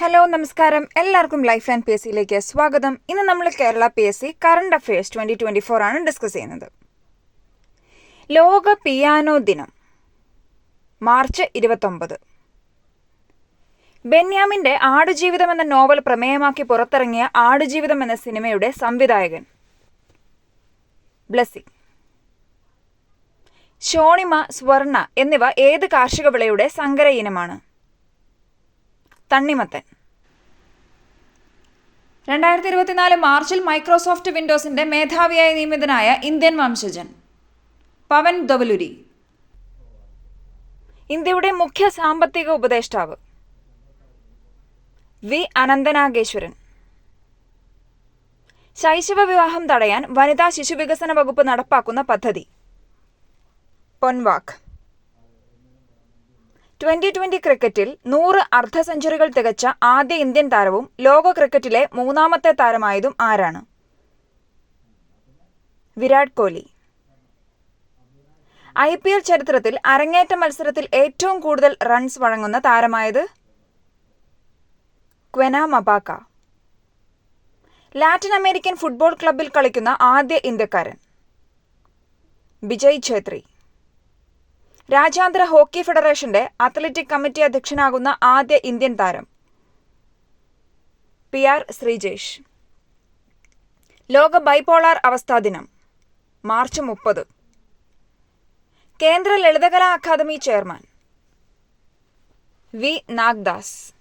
Hello നമസ്കാരം. എല്ലാവർക്കും life and P S സിയിലേക്ക് സ്വാഗതം. ഇന്ന് നമ്മൾ Kerala P S C current affairs twenty twenty four ആണ് ഡിസ്കസ് ചെയ്യുന്നത്. ലോക പിയാനോ ദിനം മാർച്ച് ഇരുപത്തൊമ്പത്. ബെന്യാമിന്റെ ആടുജീവിതം എന്ന നോവൽ പ്രമേയമാക്കി പുറത്തിറങ്ങിയ ആടുജീവിതം എന്ന സിനിമയുടെ സംവിധായകൻ ബ്ലസ്സി. ഷോണിമ സ്വർണ എന്നിവ ഏത് കാർഷിക വിളയുടെ സങ്കര ഇനമാണ്? തണ്ണിമത്തൻ. രണ്ടായിരത്തി ഇരുപത്തിനാല് മാർച്ചിൽ മൈക്രോസോഫ്റ്റ് വിൻഡോസിന്റെ മേധാവിയായി നിയമിതനായ ഇന്ത്യൻ വംശജൻ പവൻ ദവലുരി. ഇന്ത്യയുടെ മുഖ്യ സാമ്പത്തിക ഉപദേഷ്ടാവ് വി അനന്തനാഗേശ്വരൻ. ശൈശവ വിവാഹം തടയാൻ വനിതാ ശിശുവികസന വകുപ്പ് നടപ്പാക്കുന്ന പദ്ധതി. പൊൻവാക്ക്. ട്വന്റി ട്വന്റി ക്രിക്കറ്റിൽ നൂറ് അർദ്ധ സെഞ്ചുറികൾ തികച്ച ആദ്യ ഇന്ത്യൻ താരവും ലോക ക്രിക്കറ്റിലെ മൂന്നാമത്തെ താരമായതും ആരാണ്? Virat Kohli I P L ചരിത്രത്തിൽ അരങ്ങേറ്റ മത്സരത്തിൽ ഏറ്റവും കൂടുതൽ റൺസ് വഴങ്ങുന്ന താരമായത്? Kwena Maphaka. Latin American football ക്ലബിൽ കളിക്കുന്ന ആദ്യ ഇന്ത്യക്കാരൻ. വിജയ് ഛേത്രി. രാജ്യാന്തര ഹോക്കി ഫെഡറേഷന്റെ അത്ലറ്റിക് കമ്മിറ്റി അധ്യക്ഷനാകുന്ന ആദ്യ ഇന്ത്യൻ താരം. P R Sreejesh. ലോക ബൈപോളാർ അവസ്ഥാ ദിനം മാർച്ച് മുപ്പത്. കേന്ദ്ര Lalithakala academy chairman V Nagdas.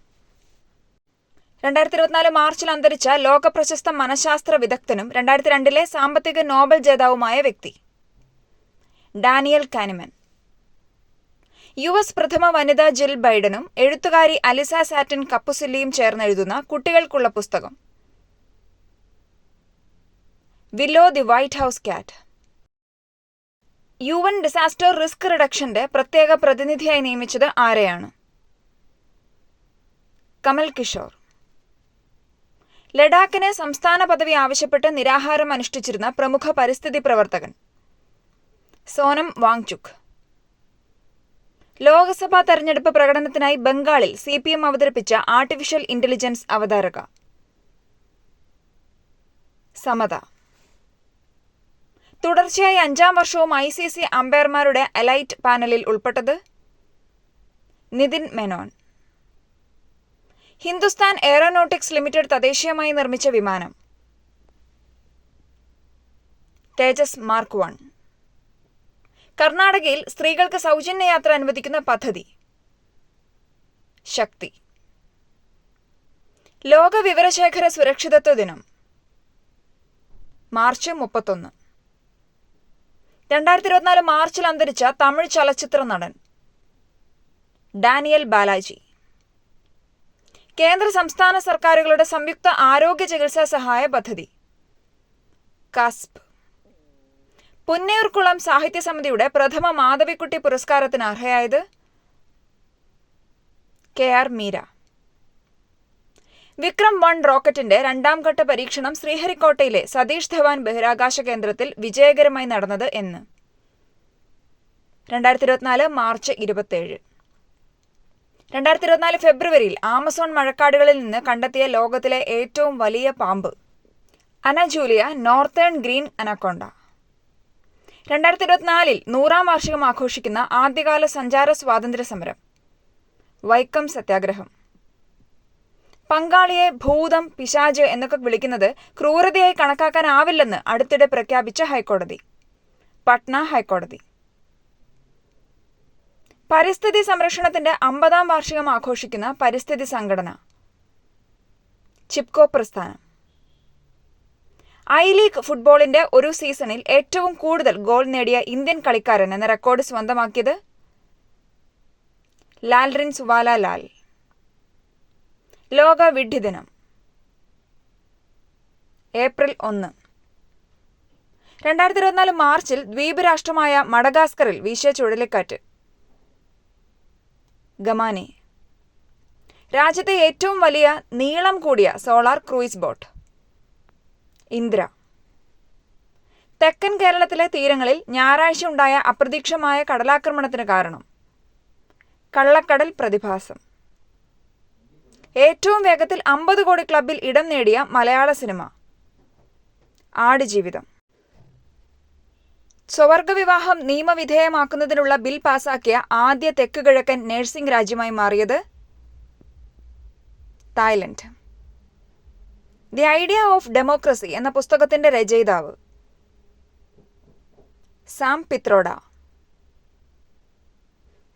രണ്ടായിരത്തി ഇരുപത്തിനാല് മാർച്ചിൽ അന്തരിച്ച ലോക പ്രശസ്ത മനഃശാസ്ത്ര വിദഗ്ധനും രണ്ടായിരത്തി രണ്ടിലെ സാമ്പത്തിക നോബൽ ജേതാവുമായ വ്യക്തി ഡാനിയൽ കാനിമൻ. യു എസ് പ്രഥമ വനിതാ ജിൽ ബൈഡനും എഴുത്തുകാരി അലിസ സാറ്റൻ കപ്പുസില്ലിയും ചേർന്നെഴുതുന്ന കുട്ടികൾക്കുള്ള പുസ്തകം. Willow the White House cat U N disaster risk റിഡക്ഷന്റെ പ്രത്യേക പ്രതിനിധിയായി നിയമിച്ചത് ആരെയാണ്? കമൽ കിഷോർ. ലഡാക്കിന് സംസ്ഥാന പദവി ആവശ്യപ്പെട്ട് നിരാഹാരം അനുഷ്ഠിച്ചിരുന്ന പ്രമുഖ പരിസ്ഥിതി പ്രവർത്തകൻ. സോനം വാങ്ചുക്. ലോക്സഭാ തെരഞ്ഞെടുപ്പ് പ്രകടനത്തിനായി ബംഗാളിൽ സി പി എം അവതരിപ്പിച്ച ആർട്ടിഫിഷ്യൽ ഇന്റലിജൻസ് അവതാരക. സമത. തുടർച്ചയായി അഞ്ചാം വർഷവും ഐ സി സി അമ്പയർമാരുടെ അലൈറ്റ് പാനലിൽ ഉൾപ്പെട്ടത് നിതിൻ മെനോൻ. ഹിന്ദുസ്ഥാൻ എയറോനോട്ടിക്സ് ലിമിറ്റഡ് തദ്ദേശീയമായി നിർമ്മിച്ച വിമാനം. തേജസ് മാർക്ക് വൺ കർണാടകയിൽ സ്ത്രീകൾക്ക് സൗജന്യ യാത്ര അനുവദിക്കുന്ന പദ്ധതി. ശക്തി. ലോക വിവരശേഖര സുരക്ഷിതത്വ ദിനം. മാർച്ച് മുപ്പത്തൊന്ന്. രണ്ടായിരത്തി ഇരുപത്തിനാല് മാർച്ചിൽ അന്തരിച്ച തമിഴ് ചലച്ചിത്ര നടൻ ഡാനിയൽ ബാലാജി. കേന്ദ്ര സംസ്ഥാന സർക്കാരുകളുടെ സംയുക്ത ആരോഗ്യ ചികിത്സാ സഹായ പദ്ധതി. കാസ്പ്. പുന്നയൂർക്കുളം സാഹിത്യ സമിതിയുടെ പ്രഥമ മാധവിക്കുട്ടി പുരസ്കാരത്തിന് അർഹയായത് K R Meera. Vikram one റോക്കറ്റിന്റെ രണ്ടാം ഘട്ട പരീക്ഷണം ശ്രീഹരിക്കോട്ടയിലെ സതീഷ് ധവാൻ ബഹിരാകാശ കേന്ദ്രത്തിൽ വിജയകരമായി നടന്നത് എന്ന്. രണ്ടായിരത്തി ഇരുപത്തിനാല് മാർച്ച് ഇരുപത്തേഴ് രണ്ടായിരത്തി ഇരുപത്തിനാല് ഫെബ്രുവരിയിൽ ആമസോൺ മഴക്കാടുകളിൽ നിന്ന് കണ്ടെത്തിയ ലോകത്തിലെ ഏറ്റവും വലിയ പാമ്പ് അനജൂലിയ നോർത്തേൺ ഗ്രീൻ അനക്കൊണ്ട. രണ്ടായിരത്തി ഇരുപത്തിനാലിൽ നൂറാം വാർഷികം ആഘോഷിക്കുന്ന ആദ്യകാല സഞ്ചാര സ്വാതന്ത്ര്യ സമരം. വൈക്കം സത്യാഗ്രഹം. പങ്കാളിയെ ഭൂതം പിശാജ് എന്നൊക്കെ വിളിക്കുന്നത് ക്രൂരതയായി കണക്കാക്കാനാവില്ലെന്ന് അടുത്തിടെ പ്രഖ്യാപിച്ച ഹൈക്കോടതി. പട്ന ഹൈക്കോടതി. പരിസ്ഥിതി സംരക്ഷണത്തിന്റെ അമ്പതാം വാർഷികം ആഘോഷിക്കുന്ന പരിസ്ഥിതി സംഘടന. ചിപ്കോ പ്രസ്ഥാനം. ഐ ലീഗ് ഫുട്ബോളിന്റെ ഒരു സീസണിൽ ഏറ്റവും കൂടുതൽ ഗോൾ നേടിയ ഇന്ത്യൻ കളിക്കാരൻ എന്ന റെക്കോർഡ് സ്വന്തമാക്കിയത് ലാൽറിൻ സുവാല ലാൽ. ലോക വിഡ്ഢി ദിനം. ഏപ്രിൽ ഒന്ന്. രണ്ടായിരത്തി ഇരുപത്തിനാല് മാർച്ചിൽ ദ്വീപ് രാഷ്ട്രമായ മഡഗാസ്കറിൽ വീശിയ ചുഴലിക്കാറ്റ്. ഗമാനെ. രാജ്യത്തെ ഏറ്റവും വലിയ നീളം കൂടിയ സോളാർ ക്രൂയിസ് ബോട്ട്. ഇന്ദ്ര. തെക്കൻ കേരളത്തിലെ തീരങ്ങളിൽ ഞായറാഴ്ച ഉണ്ടായ അപ്രതീക്ഷമായ കടലാക്രമണത്തിന് കാരണം. കള്ളക്കടൽ പ്രതിഭാസം. ഏറ്റവും വേഗത്തിൽ അമ്പത് കോടി ക്ലബിൽ ഇടം നേടിയ മലയാള സിനിമ. ആടുജീവിതം. സ്വവർഗവിവാഹം നിയമവിധേയമാക്കുന്നതിനുള്ള ബിൽ പാസാക്കിയ ആദ്യ തെക്ക് കിഴക്കൻ നഴ്സിംഗ് രാജ്യമായി മാറിയത് Thailand. The idea of democracy എന്ന പുസ്തകത്തിന്റെ രചയിതാവ് സാം പിത്രോഡ.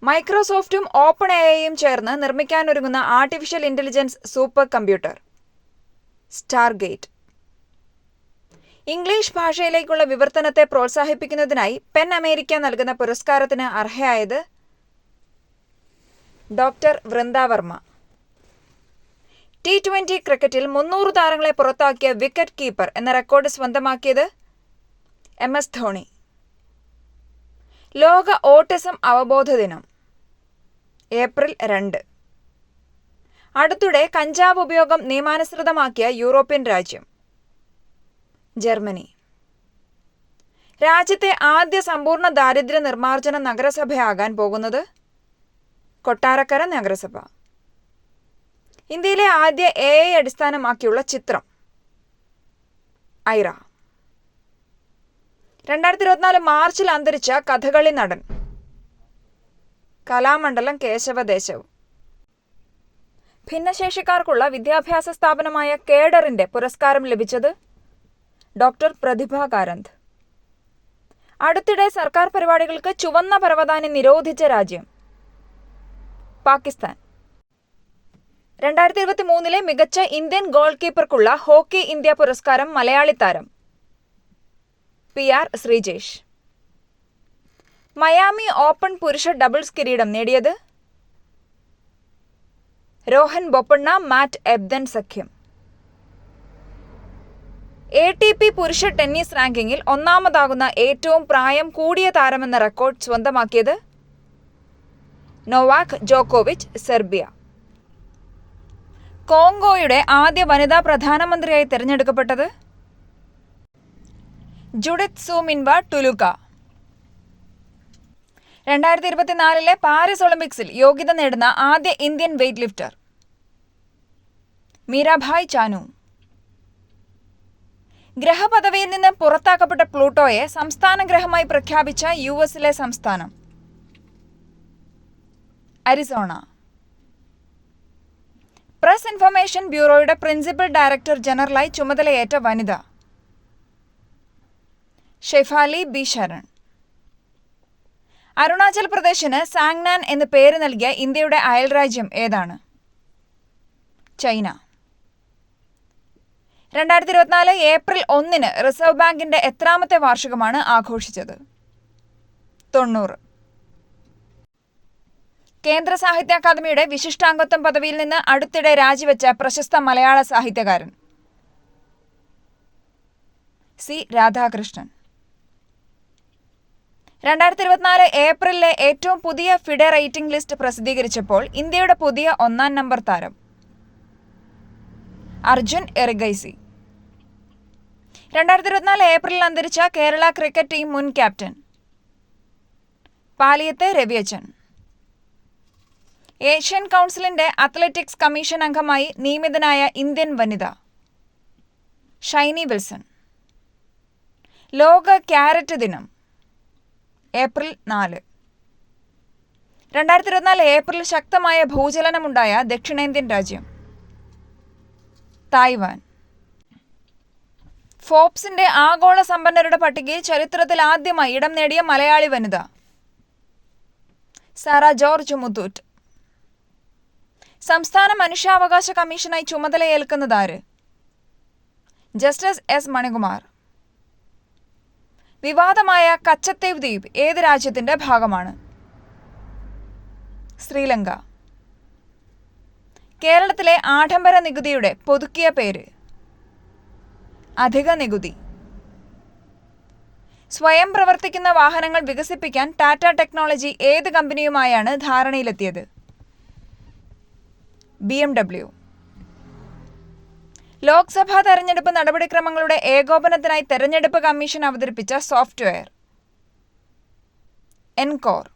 മൈക്രോസോഫ്റ്റും ഓപ്പൺ എയും ചേർന്ന് നിർമ്മിക്കാനൊരുങ്ങുന്ന artificial intelligence super computer Stargate. English ഭാഷയിലേക്കുള്ള വിവർത്തനത്തെ പ്രോത്സാഹിപ്പിക്കുന്നതിനായി പെൻ അമേരിക്ക നൽകുന്ന പുരസ്കാരത്തിന് അർഹയായത് ഡോക്ടർ വൃന്ദാവർമ്മ. ടി ട്വന്റി ക്രിക്കറ്റിൽ മുന്നൂറ് താരങ്ങളെ പുറത്താക്കിയ വിക്കറ്റ് കീപ്പർ എന്ന റെക്കോർഡ് സ്വന്തമാക്കിയത് എം എസ് ധോണി. ലോക ഓട്ടിസം അവബോധ ദിനം ഏപ്രിൽ രണ്ട്. അടുത്തിടെ കഞ്ചാവ് ഉപയോഗം നിയമാനുസൃതമാക്കിയ യൂറോപ്യൻ രാജ്യം ജർമ്മനി. രാജ്യത്തെ ആദ്യ സമ്പൂർണ ദാരിദ്ര്യ നിർമ്മാർജന നഗരസഭയാകാൻ പോകുന്നത് കൊട്ടാരക്കര നഗരസഭ. ഇന്ത്യയിലെ ആദ്യ എ ഐ അടിസ്ഥാനമാക്കിയുള്ള ചിത്രം. ഐറ. രണ്ടായിരത്തി ഇരുപത്തിനാല് മാർച്ചിൽ അന്തരിച്ച കഥകളി നടൻ. കലാമണ്ഡലം കേശവദേശവും. ഭിന്നശേഷിക്കാർക്കുള്ള വിദ്യാഭ്യാസ സ്ഥാപനമായ കേഡറിന്റെ പുരസ്കാരം ലഭിച്ചത് ഡോക്ടർ പ്രതിഭ കാരന്ത്. അടുത്തിടെ സർക്കാർ പരിപാടികൾക്ക് ചുവന്ന പരവതാനി നിരോധിച്ച രാജ്യം. പാകിസ്ഥാൻ. രണ്ടായിരത്തി ഇരുപത്തി മൂന്നിലെ മികച്ച ഇന്ത്യൻ ഗോൾ കീപ്പർക്കുള്ള ഹോക്കി ഇന്ത്യ പുരസ്കാരം മലയാളി താരം P R Sreejesh. Miami Open പുരുഷ ഡബിൾസ് കിരീടം നേടിയത് രോഹൻ ബൊപ്പണ്ണ മാറ്റ് എബ്ദൻ സഖ്യം. എ ടി പി പുരുഷ ടെന്നീസ് റാങ്കിങ്ങിൽ ഒന്നാമതാകുന്ന ഏറ്റവും പ്രായം കൂടിയ താരമെന്ന റെക്കോർഡ് സ്വന്തമാക്കിയത് നൊവാക് ജോക്കോവിച്ച് സെർബിയ. കോങ്കോയുടെ ആദ്യ വനിതാ പ്രധാനമന്ത്രിയായി തിരഞ്ഞെടുക്കപ്പെട്ടത്? ജുഡിത് സൂമിൻവ ടുലുക രണ്ടായിരത്തി ഇരുപത്തിനാലിലെ പാരീസ് ഒളിമ്പിക്സിൽ യോഗ്യത നേടുന്ന ആദ്യ Indian weight lifter Mirabai Chanu. ഗ്രഹപദവിയിൽ നിന്ന് പുറത്താക്കപ്പെട്ട പ്ലൂട്ടോയെ സംസ്ഥാന ഗ്രഹമായി പ്രഖ്യാപിച്ച യു എസിലെ സംസ്ഥാനം. അരിസോണ. പ്രസ് ഇൻഫർമേഷൻ ബ്യൂറോയുടെ പ്രിൻസിപ്പൽ ഡയറക്ടർ ജനറലായി ചുമതലയേറ്റ വനിത. ഷെഫാലി ബി. ശരൺ. അരുണാചൽ പ്രദേശിന് സാങ്നാൻ എന്ന് പേര് നൽകിയ ഇന്ത്യയുടെ അയൽരാജ്യം ഏതാണ്? ചൈന. രണ്ടായിരത്തി ഇരുപത്തിനാല് ഏപ്രിൽ ഒന്നിന് റിസർവ് ബാങ്കിന്റെ എത്രാമത്തെ വാർഷികമാണ് ആഘോഷിച്ചത്? തൊണ്ണൂറ്. കേന്ദ്ര സാഹിത്യ അക്കാദമിയുടെ വിശിഷ്ടാംഗത്വം പദവിയിൽ നിന്ന് അടുത്തിടെ രാജിവെച്ച പ്രശസ്ത മലയാള സാഹിത്യകാരൻ. സി രാധാകൃഷ്ണൻ. രണ്ടായിരത്തി ഇരുപത്തിനാല് ഏപ്രിലിലെ ഏറ്റവും പുതിയ ഫിഡ റേറ്റിംഗ് ലിസ്റ്റ് പ്രസിദ്ധീകരിച്ചപ്പോൾ ഇന്ത്യയുടെ പുതിയ ഒന്നാം നമ്പർ താരം അർജുൻ എറിഗൈസി. രണ്ടായിരത്തി ഇരുപത്തിനാല് ഏപ്രിലിൽ അന്തരിച്ച കേരള ക്രിക്കറ്റ് ടീം മുൻ ക്യാപ്റ്റൻ പാലിയത്തെ രവിയച്ചൻ. ഏഷ്യൻ കൗൺസിലിന്റെ അത്ലറ്റിക്സ് കമ്മീഷൻ അംഗമായി നിയമിതനായ ഇന്ത്യൻ വനിത ഷൈനി വിൽസൺ. ലോക ക്യാരറ്റ് ദിനം ഏപ്രിൽ നാല്. രണ്ടായിരത്തി ഇരുപത്തിനാല് ഏപ്രിൽ ശക്തമായ ഭൂചലനമുണ്ടായ ദക്ഷിണേന്ത്യൻ രാജ്യം തായ്വാൻ. ഫോപ്സിന്റെ ആഗോള സമ്പന്നരുടെ പട്ടികയിൽ ചരിത്രത്തിൽ ആദ്യമായി ഇടം നേടിയ മലയാളി വനിത സാറ ജോർജ് മുത്തൂറ്റ്. സംസ്ഥാന മനുഷ്യാവകാശ കമ്മീഷനായി ചുമതലയേൽക്കുന്നതാര്? Justice S Manikumar. വിവാദമായ കച്ചത്തേവ് ദ്വീപ് ഏത് രാജ്യത്തിന്റെ ഭാഗമാണ്? ശ്രീലങ്ക. കേരളത്തിലെ ആഡംബര നികുതിയുടെ പുതുക്കിയ പേര്. അധിക നികുതി. സ്വയം പ്രവർത്തിക്കുന്ന വാഹനങ്ങൾ വികസിപ്പിക്കാൻ ടാറ്റ ടെക്നോളജി ഏത് കമ്പനിയുമായാണ് ധാരണയിലെത്തിയത്? B M W. ലോക്സഭാ തെരഞ്ഞെടുപ്പ് നടപടിക്രമങ്ങളുടെ ഏകോപനത്തിനായി തെരഞ്ഞെടുപ്പ് കമ്മീഷൻ അവതരിപ്പിച്ച സോഫ്റ്റ്വെയർ. എൻകോർ.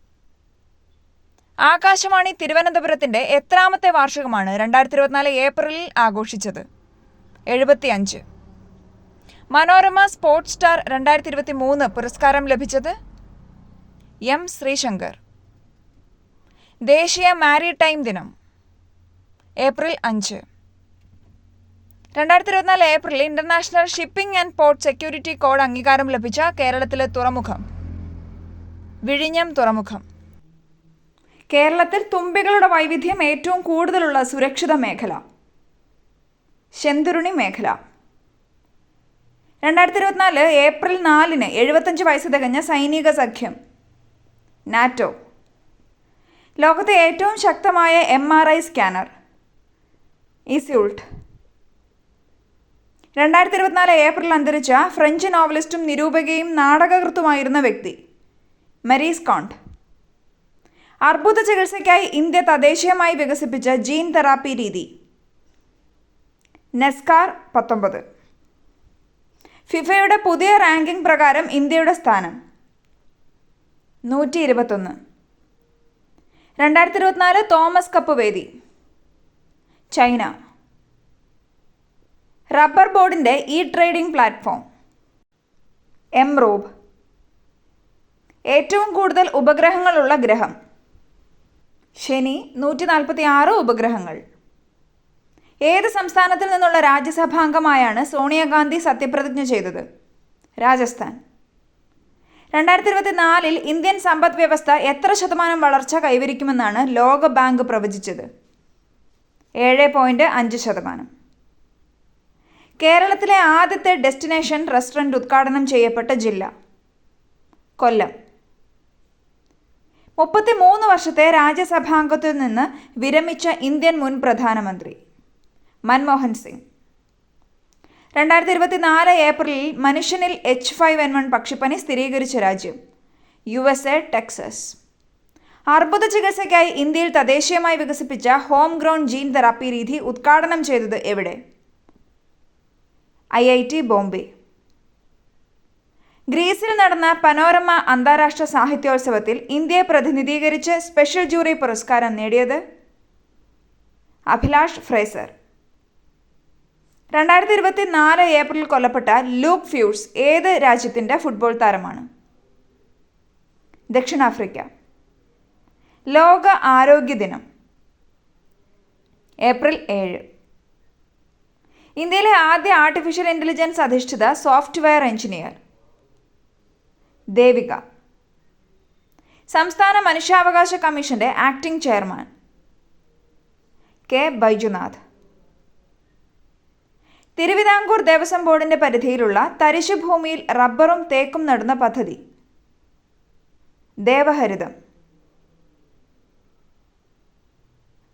ആകാശവാണി തിരുവനന്തപുരത്തിന്റെ എത്രാമത്തെ വാർഷികമാണ് രണ്ടായിരത്തി ഇരുപത്തിനാല് ഏപ്രിലിൽ ആഘോഷിച്ചത്. എഴുപത്തിയഞ്ച്. മനോരമ സ്പോർട്സ് സ്റ്റാർ രണ്ടായിരത്തി ഇരുപത്തി മൂന്ന് പുരസ്കാരം ലഭിച്ചത് എം ശ്രീശങ്കർ. ദേശീയ മാരിടൈം ദിനം. ഏപ്രിൽ അഞ്ച്. രണ്ടായിരത്തി ഇരുപത്തിനാല് April international shipping and port security code അംഗീകാരം ലഭിച്ച കേരളത്തിലെ തുറമുഖം. വിഴിഞ്ഞം തുറമുഖം. കേരളത്തിൽ തുമ്പികളുടെ വൈവിധ്യം ഏറ്റവും കൂടുതലുള്ള സുരക്ഷിത മേഖല. ശെന്തുരുണി മേഖല. രണ്ടായിരത്തി ഇരുപത്തിനാല് ഏപ്രിൽ നാലിന് എഴുപത്തഞ്ച് വയസ്സ് തികഞ്ഞ സൈനിക സഖ്യം. നാറ്റോ. ലോകത്തെ ഏറ്റവും ശക്തമായ M R I scanner. Iseult രണ്ടായിരത്തി ഇരുപത്തിനാല് ഏപ്രിൽ അന്തരിച്ച ഫ്രഞ്ച് നോവലിസ്റ്റും നിരൂപകയും നാടകകൃത്തുമായിരുന്ന വ്യക്തി മരീസ് കോണ്ട്. അർബുദ ചികിത്സയ്ക്കായി ഇന്ത്യ തദ്ദേശീയമായി വികസിപ്പിച്ച ജീൻ തെറാപ്പി രീതി. നെസ്കാർ പത്തൊമ്പത്. ഫിഫയുടെ പുതിയ റാങ്കിംഗ് പ്രകാരം ഇന്ത്യയുടെ സ്ഥാനം. നൂറ്റി ഇരുപത്തൊന്ന് രണ്ടായിരത്തി ഇരുപത്തിനാല് തോമസ് കപ്പ് വേദി. ചൈന. റബ്ബർ ബോർഡിന്റെ ഇ ട്രേഡിംഗ് പ്ലാറ്റ്ഫോം. എംറോബ് ഏറ്റവും കൂടുതൽ ഉപഗ്രഹങ്ങളുള്ള ഗ്രഹം. ശനി നൂറ്റി നാൽപ്പത്തി ആറ് ഉപഗ്രഹങ്ങൾ. ഏത് സംസ്ഥാനത്തിൽ നിന്നുള്ള രാജ്യസഭാംഗമായാണ് സോണിയാഗാന്ധി സത്യപ്രതിജ്ഞ ചെയ്തത്? രാജസ്ഥാൻ. രണ്ടായിരത്തി ഇരുപത്തിനാലിൽ ഇന്ത്യൻ സമ്പദ് വ്യവസ്ഥ എത്ര ശതമാനം വളർച്ച കൈവരിക്കുമെന്നാണ് ലോക ബാങ്ക് പ്രവചിച്ചത്. ഏഴ് പോയിന്റ് അഞ്ച് ശതമാനം. കേരളത്തിലെ ആദ്യത്തെ ഡെസ്റ്റിനേഷൻ റെസ്റ്റോറന്റ് ഉദ്ഘാടനം ചെയ്യപ്പെട്ട ജില്ല കൊല്ലം. മുപ്പത്തി മൂന്ന് വർഷത്തെ രാജ്യസഭാംഗത്തിൽ നിന്ന് വിരമിച്ച ഇന്ത്യൻ മുൻ പ്രധാനമന്ത്രി മൻമോഹൻ സിംഗ്. രണ്ടായിരത്തി ഇരുപത്തിനാല് ഏപ്രിലിൽ മനുഷ്യനിൽ എച്ച് ഫൈവ് എൻ വൺ പക്ഷിപ്പനി സ്ഥിരീകരിച്ച രാജ്യം യു എസ് എ ടെക്സസ്. അർബുദ ചികിത്സയ്ക്കായി ഇന്ത്യയിൽ തദ്ദേശീയമായി വികസിപ്പിച്ച ഹോം ഗ്രോൺ ജീൻ തെറാപ്പി രീതി ഉദ്ഘാടനം ചെയ്തത് എവിടെ? I I T Bombay. ഗ്രീസിൽ നടന്ന പനോരമ അന്താരാഷ്ട്ര സാഹിത്യോത്സവത്തിൽ ഇന്ത്യയെ പ്രതിനിധീകരിച്ച് സ്പെഷ്യൽ ജൂറി പുരസ്കാരം നേടിയത് അഭിലാഷ് ഫ്രേസർ. രണ്ടായിരത്തി ഇരുപത്തി നാല് ഏപ്രിൽ കൊല്ലപ്പെട്ട ലൂക്ക് ഫ്യൂസ് ഏത് രാജ്യത്തിന്റെ ഫുട്ബോൾ താരമാണ്? ദക്ഷിണാഫ്രിക്ക. ലോക ആരോഗ്യ ദിനം. ഏപ്രിൽ ഏഴ്. ഇന്ത്യയിലെ ആദ്യ ആർട്ടിഫിഷ്യൽ ഇന്റലിജൻസ് അധിഷ്ഠിത സോഫ്റ്റ്വെയർ എഞ്ചിനീയർ. ദേവിക. സംസ്ഥാന മനുഷ്യാവകാശ കമ്മീഷന്റെ acting chairman K. Baijunath. Thiruvithamkoor Devaswom ബോർഡിന്റെ പരിധിയിലുള്ള തരിശുഭൂമിയിൽ റബ്ബറും തേക്കും നടുന്ന പദ്ധതി. ദേവഹരിതം.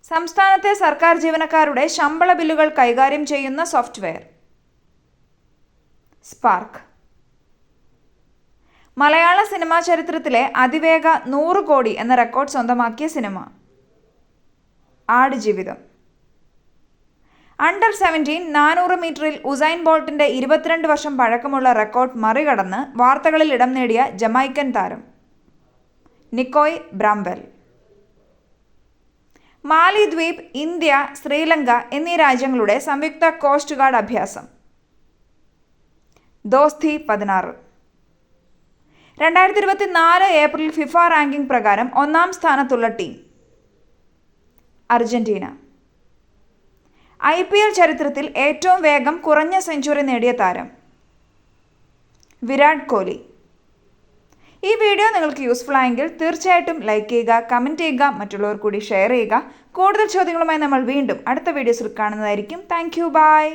സംസ്ഥാനത്തെ സർക്കാർ ജീവനക്കാരുടെ ശമ്പള ബില്ലുകൾ കൈകാര്യം ചെയ്യുന്ന സോഫ്റ്റ്വെയർ. സ്പാർക്ക്. മലയാള സിനിമാ ചരിത്രത്തിലെ അതിവേഗ നൂറ് കോടി എന്ന റെക്കോർഡ് സ്വന്തമാക്കിയ സിനിമ. ആടുജീവിതം. അണ്ടർ സെവന്റീൻ നാനൂറ് മീറ്ററിൽ ഉസൈൻ ബോൾട്ടിന്റെ ഇരുപത്തിരണ്ട് വർഷം പഴക്കമുള്ള റെക്കോർഡ് മറികടന്ന് വാർത്തകളിൽ ഇടം നേടിയ ജമൈക്കൻ താരം. നിക്കോയ് ബ്രാംബെൽ. മാലിദ്വീപ് ഇന്ത്യ ശ്രീലങ്ക എന്നീ രാജ്യങ്ങളുടെ സംയുക്ത കോസ്റ്റ് ഗാർഡ് അഭ്യാസം. ദോസ്തി പതിനാറ്. രണ്ടായിരത്തി ഇരുപത്തി നാല് ഏപ്രിൽ ഫിഫ റാങ്കിംഗ് പ്രകാരം ഒന്നാം സ്ഥാനത്തുള്ള team. Argentina. I P L ചരിത്രത്തിൽ ഏറ്റവും വേഗം കുറഞ്ഞ സെഞ്ചുറി നേടിയ താരം. വിരാട് കോഹ്ലി ഈ വീഡിയോ നിങ്ങൾക്ക് യൂസ്ഫുൾ ആയെങ്കിൽ തീർച്ചയായിട്ടും ലൈക്ക് ചെയ്യുക കമന്റ് ചെയ്യുക മറ്റുള്ളവർ കൂടി ഷെയർ ചെയ്യുക. കൂടുതൽ ചോദ്യങ്ങളുമായി നമ്മൾ വീണ്ടും അടുത്ത വീഡിയോസിൽ കാണുന്നതായിരിക്കും. Thank you by